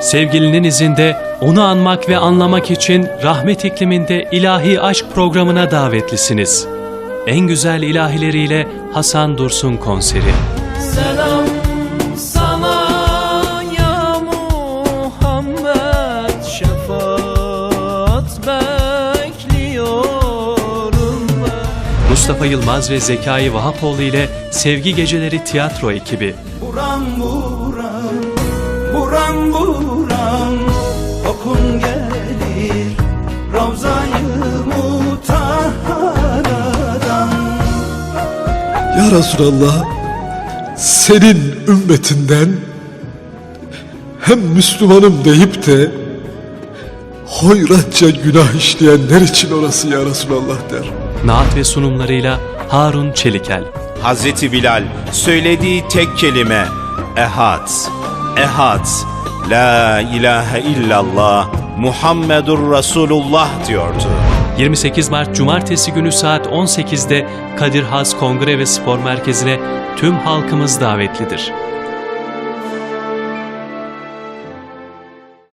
Sevgilinin izinde onu anmak ve anlamak için rahmet ikliminde ilahi aşk programına davetlisiniz. En güzel ilahileriyle Hasan Dursun konseri. Selam sana ya Muhammed Şefaat bekliyorum ben Mustafa Yılmaz ve Zekai Vahapoğlu ile Sevgi Geceleri tiyatro ekibi. Buram buram, buram buram Kokun gelir Ravza-i Mutahhara'dan Ya Resulallah, senin ümmetinden hem Müslümanım deyip de hoyratça günah işleyenler için orası ya Resulallah der. Naat ve sunumlarıyla Harun Çelikel. Hazreti Bilal söylediği tek kelime ehad, ehad, la ilahe illallah Muhammedur Resulullah diyordu. 28 Mart Cumartesi günü saat 18'de Kadir Has Kongre ve Spor Merkezi'ne tüm halkımız davetlidir.